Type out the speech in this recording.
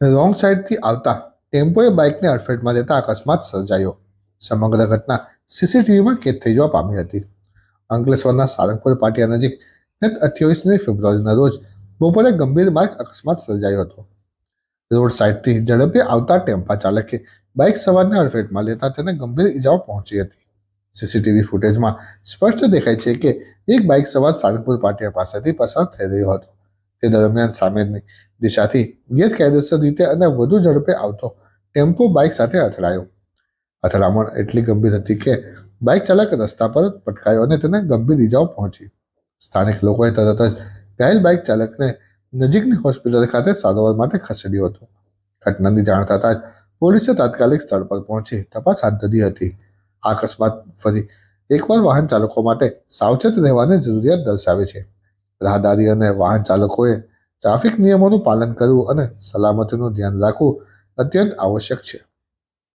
Wrong સાઈડથી આવતા ટેમ્પોએ બાઇકને અડફેટમાં લેતા અકસ્માત સર્જાયો. સમગ્ર ઘટના સીસીટીવીમાં કેદ થઈ જવા પામી હતી. અંકલેશ્વરના સારંગપુર પાટિયા નજીક ગત અઠ્યાવીસમી ફેબ્રુઆરીના રોજ બપોરે ગંભીર માર્ગ અકસ્માત સર્જાયો હતો. રોડ સાઈડથી ઝડપે આવતા ટેમ્પા ચાલકે બાઇક સવારને અડફેટમાં લેતા તેને ગંભીર ઇજાઓ પહોંચી હતી. સીસીટીવી ફૂટેજમાં સ્પષ્ટ દેખાય છે કે એક બાઇક સવાર સારંગપુર પાટિયા પાસેથી પસાર થઈ રહ્યો હતો. તે દરમિયાન સામેની દિશાથી ગેરકાયદેસર રીતે અને વધુ ઝડપે આવતો ટેમ્પો બાઇક સાથે અથડાયો. અથડામણ એટલી ગંભીર હતી કે બાઇક ચાલક રસ્તા પર પટકાયો અને તેને ગંભીર ઇજાઓ પહોંચી. સ્થાનિક લોકોએ તરત જ ઘાયલ બાઇક ચાલકને નજીકની હોસ્પિટલ ખાતે સારવાર માટે ખસેડ્યો હતો. ઘટનાની જાણ થતાં જ પોલીસે તાત્કાલિક સ્થળ પર પહોંચી તપાસ હાથ ધરી હતી. આ અકસ્માત ફરી એકવાર વાહન ચાલકો માટે સાવચેત રહેવાની જરૂરિયાત દર્શાવે છે. રાહદારી અને વાહન ચાલકોએ ટ્રાફિક નિયમોનું પાલન કરવું અને સલામતીનું ધ્યાન રાખવું અત્યંત આવશ્યક છે.